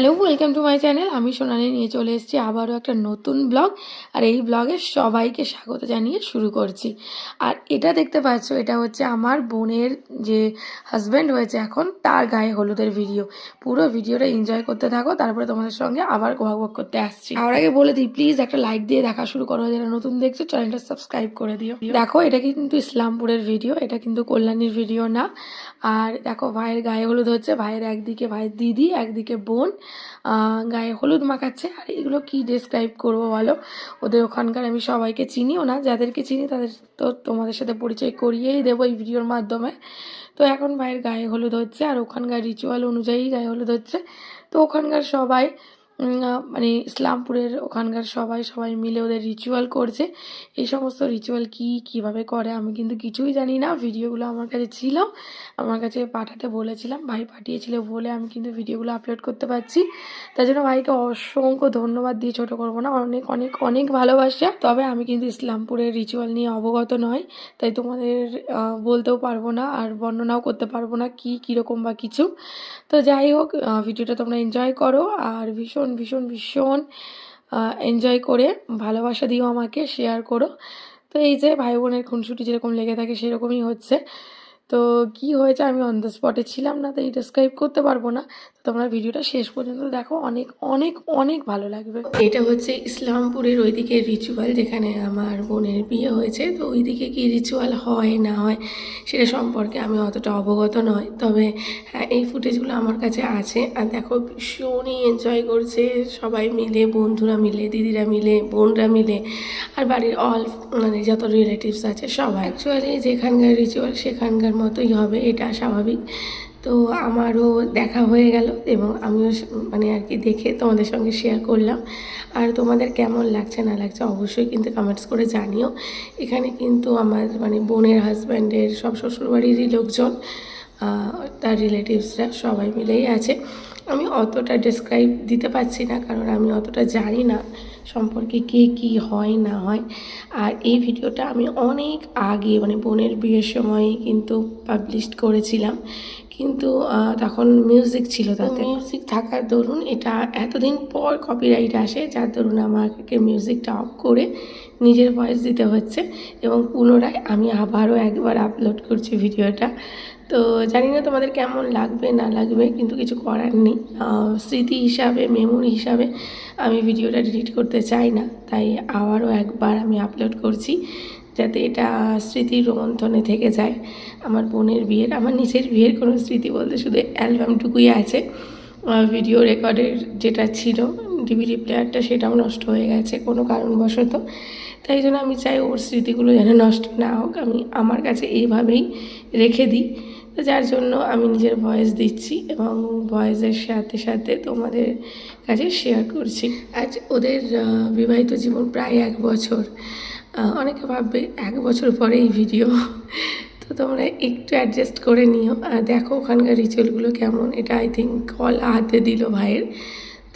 Hello welcome to my channel আমি সোনালি নিয়ে চলে এসেছি আবারও একটা নতুন ব্লগ আর এই ব্লগে সবাইকে স্বাগত জানিয়ে শুরু করছি। আর এটা দেখতে পাচ্ছ, এটা হচ্ছে আমার বোনের যে হাজব্যান্ড হয়েছে এখন, তার গায়ে হলুদের ভিডিও পুরো ভিডিওটা এনজয় করতে থাকো, তারপরে তোমাদের সঙ্গে আবার গোয়া গোয়া করতে আসছি। আর আগে বলে দিই প্লিজ একটা লাইক দিয়ে দেখা শুরু করো। যারা নতুন দেখছ চ্যানেলটা সাবস্ক্রাইব করে দিও। দেখো, এটা কিন্তু ইসলামপুরের ভিডিও এটা কিন্তু কল্যাণীর ভিডিও না। আর দেখো, ভাইয়ের গায়ে হলুদ হচ্ছে, ভাইয়ের একদিকে ভাইয়ের দিদি, একদিকে বোন। গায়ে হলুদ মাখাচ্ছে। আর এগুলো কি ডেসক্রাইব করব বলো? ওদের ওখানকার আমি সবাইকে চিনিও না, যাদেরকে চিনি তাদের তো তোমাদের সাথে পরিচয় করিয়েই দেবো এই ভিডিওর মাধ্যমে। তো এখন ভাইয়ের গায়ে হলুদ হচ্ছে, আর ওখানকার রিচুয়াল অনুযায়ী গায়ে হলুদ হচ্ছে। তো ওখানকার সবাই মানে ইসলামপুরের ওখানকার সবাই সবাই মিলে ওদের রিচুয়াল করছে। এই সমস্ত রিচুয়াল কি, কীভাবে করে, আমি কিন্তু কিছুই জানি না। ভিডিওগুলো আমার কাছে ছিল, আমার কাছে পাঠাতে বলেছিলাম, ভাই পাঠিয়েছিল বলে আমি কিন্তু ভিডিওগুলো আপলোড করতে পারছি। তার জন্য ভাইকে অসংখ্য ধন্যবাদ দিয়ে ছোটো করব না, অনেক অনেক অনেক ভালোবাসা। তবে আমি কিন্তু ইসলামপুরের রিচুয়াল নিয়ে অবগত নয় তাই তোমাদের বলতেও পারব না আর বর্ণনাও করতে পারব না কি, কীরকম বা কিছু। তো যাই হোক ভিডিওটা তোমরা এনজয় করো, আর ভীষণ ভীষণ ভীষণ ভীষণ এনজয় করে ভালোবাসা দিও আমাকে শেয়ার করো। তো এই যে ভাই বোনের খুনসুটি যেরকম লেগে থাকে সেরকমই হচ্ছে। তো কি হয়েছে আমি অন দ্য স্পটে ছিলাম না, তাই ডিসক্রাইব করতে পারব না। তো তোমরা ভিডিওটা শেষ পর্যন্ত দেখো, অনেক অনেক অনেক ভালো লাগবে। এটা হচ্ছে ইসলামপুরের ওইদিকে রিচুয়াল যেখানে আমার বোনের বিয়ে হয়েছে, তো ওইদিকে কি রিচুয়াল হয়, না হয়, সেটা সম্পর্কে আমি অতটা অবগত নয় তবে হ্যাঁ এই ফুটেজগুলো আমার কাছে আছে। আর দেখো, ভীষণই এনজয় করছে সবাই মিলে, বন্ধুরা মিলে, দিদিরা মিলে, বোনরা মিলে, আর বাড়ির অল মানে যত রিলেটিভস আছে সবাই অ্যাকচুয়ালি যেখানকার রিচুয়াল সেখানকার মতোই হবে, এটা স্বাভাবিক। তো আমারও দেখা হয়ে গেল এবং আমিও মানে আর কি দেখে তোমাদের সঙ্গে শেয়ার করলাম। আর তোমাদের কেমন লাগছে, না লাগছে অবশ্যই কিন্তু কমেন্টস করে জানিও। এখানে কিন্তু আমার মানে বোনের হাজব্যান্ডের সব শ্বশুরবাড়িরই লোকজন তার রিলেটিভসরা সবাই মিলেই আছে। আমি অতটা ডেসক্রাইব দিতে পারছি না, কারণ আমি অতটা জানি না। সম্পর্কে কে কী হয় না হয়। আর এই ভিডিওটা আমি অনেক আগে মানে বোনের বিয়ের সময় কিন্তু পাবলিশ করেছিলাম। কিন্তু তখন মিউজিক ছিল তাতে। মিউজিক থাকার দরুন এটা এতদিন পর কপিরাইট আসে যার দরুন আমাকে মিউজিকটা অফ করে নিজের ভয়েস দিতে হচ্ছে এবং পুনরায় আমি আবারও একবার আপলোড করছি ভিডিওটা। তো জানি না তোমাদের কেমন লাগবে না লাগবে কিন্তু কিছু করার নেই। স্মৃতি হিসাবে মেমোরি হিসাবে আমি ভিডিওটা ডিলিট করতে চাই না, তাই আবারও একবার আমি আপলোড করছি যাতে এটা স্মৃতির রোমন্থনে থেকে যায়। আমার বোনের বিয়ের, আমার নিজের বিয়ের কোনো স্মৃতি বলতে শুধু অ্যালবামটুকুই আছে। ভিডিও রেকর্ডের যেটা ছিল ডিভিডি প্লেয়ারটা সেটাও নষ্ট হয়ে গেছে কোনো কারণবশত। তাই জন্য আমি চাই ওর স্মৃতিগুলো যেন নষ্ট না হোক, আমি আমার কাছে এইভাবেই রেখে দিই। যার জন্য আমি নিজের ভয়েস দিচ্ছি এবং ভয়েসের সাথে সাথে তোমাদের কাছে শেয়ার করছি। আজ ওদের বিবাহিত জীবন প্রায় এক বছর। অনেকে ভাববে এক বছর পরে এই ভিডিও তো তোমরা একটু অ্যাডজাস্ট করে নিও। আর দেখো ওখানকার রিচুয়ালগুলো কেমন। এটা আই থিঙ্ক কলা হাতে দিল ভাইয়ের।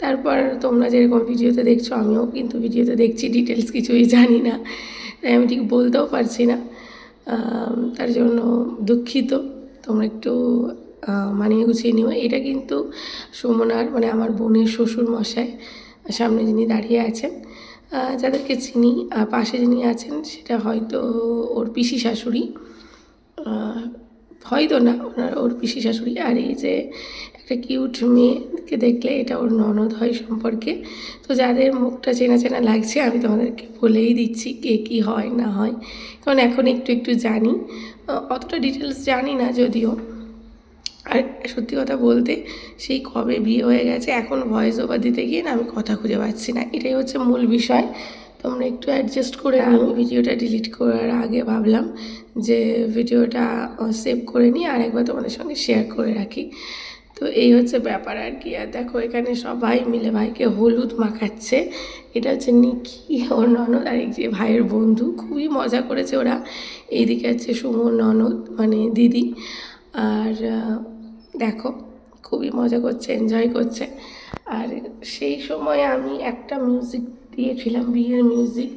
তারপর তোমরা যেরকম ভিডিওতে দেখছ, আমিও কিন্তু ভিডিওতে দেখছি ডিটেলস কিছুই জানি না। তাই আমি ঠিক বলতেও পারছি না। তার জন্য দুঃখিত। তোমরা একটু মানিয়ে গুছিয়ে নিও। এটা কিন্তু সুমনার মানে আমার বোনের শ্বশুর মশাই সামনে যিনি দাঁড়িয়ে আছেন যাদেরকে চিনি পাশে যিনি আছেন, সেটা হয়তো ওর পিসি শাশুড়ি। হয়তো না, ওনার ওর পিসি শাশুড়ি আর এই যে একটা কিউট মেয়েকে দেখলে এটা ওর ননদ হয় সম্পর্কে। তো যাদের মুখটা চেনা চেনা লাগছে, আমি তোমাদেরকে বলেই দিচ্ছি কে কী হয় না হয়। কারণ এখন একটু একটু জানি। অতটা ডিটেলস জানি না যদিও। আর সত্যি কথা বলতে, সেই কবে বিয়ে হয়ে গেছে, এখন ভয়েস ওভার দিতে গিয়ে না আমি কথা খুঁজে পাচ্ছি না। এটাই হচ্ছে মূল বিষয়। তোমরা একটু অ্যাডজাস্ট করে আমি ভিডিওটা ডিলিট করার আগে ভাবলাম যে ভিডিওটা সেভ করে নিই আর একবার তোমাদের সঙ্গে শেয়ার করে রাখি। তো এই হচ্ছে ব্যাপার আর কি। আর দেখো এখানে সবাই মিলে ভাইকে হলুদ মাখাচ্ছে। এটা হচ্ছে নিকি ওর ননদ আর যে ভাইয়ের বন্ধু। খুবই মজা করেছে ওরা। এইদিকে আছে সুমন ননদ মানে দিদি। আর দেখো খুবই মজা করছে এনজয় করছে। আর সেই সময় আমি একটা মিউজিক দিয়েছিলাম, বিয়ের মিউজিক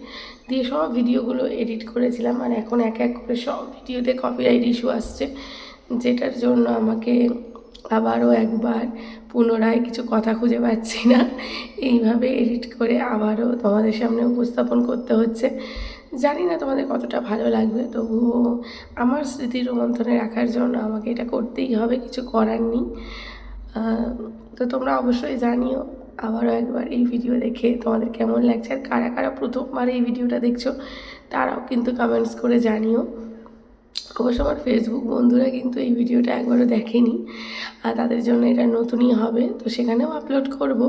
দিয়ে সব ভিডিওগুলো এডিট করেছিলাম আর এখন এক এক করে সব ভিডিওতে কপিরাইট ইস্যু আসছে, যেটার জন্য আমাকে আবারও একবার পুনরায় কিছু কথা খুঁজে পাচ্ছি না। এইভাবে এডিট করে আবারও তোমাদের সামনে উপস্থাপন করতে হচ্ছে। জানি না তোমাদের কতটা ভালো লাগবে, তবুও আমার স্মৃতি রোমন্থনে রাখার জন্য আমাকে এটা করতেই হবে, কিছু করার নেই। তো তোমরা অবশ্যই জানিও। আবারও একবার এই ভিডিও দেখে তোমাদের কেমন লাগছে আর কারা কারা প্রথমবার এই ভিডিওটা দেখছ, তারাও কিন্তু কমেন্টস করে জানিও। অবশ্য আমার ফেসবুক বন্ধুরা কিন্তু এই ভিডিওটা একবারও দেখেনি, আর তাদের জন্য এটা নতুনই হবে, তো সেখানেও আপলোড করব,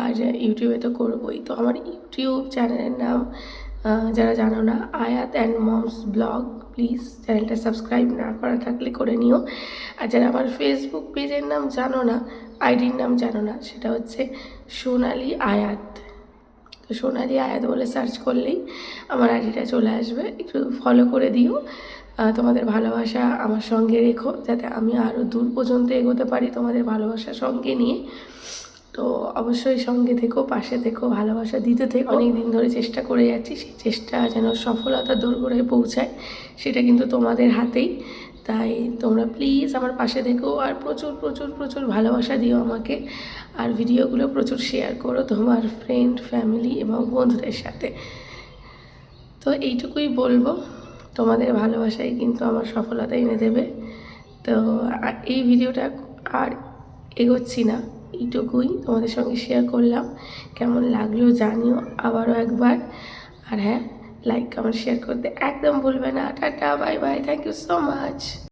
আর ইউটিউবে তো করবই। তো আমার ইউটিউব চ্যানেলের নাম যারা জানো না, Ayat and moms blog please চ্যানেলটা সাবস্ক্রাইব না করা থাকলে করে নিও। আর যারা আমার ফেসবুক পেজের নাম জানো না আইডির নাম জানো না, সেটা হচ্ছে সোনালি আয়াত। তো সোনালি আয়াত বলে সার্চ করলেই আমার আইডিটা চলে আসবে, একটু ফলো করে দিও। তোমাদের ভালোবাসা আমার সঙ্গে রেখো, যাতে আমি আরও দূর পর্যন্ত এগোতে পারি তোমাদের ভালোবাসা সঙ্গে নিয়ে। তো অবশ্যই সঙ্গে থেকো পাশে থেকো ভালোবাসা দিতে থেকো। অনেক দিন ধরে চেষ্টা করে যাচ্ছি সেই চেষ্টা যেন সফলতা দূর করে পৌঁছায় সেটা কিন্তু তোমাদের হাতেই। তাই তোমরা প্লিজ আমার পাশে থেকো আর প্রচুর প্রচুর প্রচুর ভালোবাসা দিও আমাকে। আর ভিডিওগুলো প্রচুর শেয়ার করো তোমার ফ্রেন্ড ফ্যামিলি এবং বন্ধুদের সাথে। তো এইটুকুই বলব তোমাদের ভালোবাসাই কিন্তু আমার সফলতা এনে দেবে। তো এই ভিডিওটা আর এগোচ্ছি না। এইটুকুই তোমাদের সঙ্গে শেয়ার করলাম। কেমন লাগল জানিও আবারও একবার। আর হ্যাঁ লাইক কমেন্ট শেয়ার করতে একদম ভুলবে না। Tata bye bye thank you so much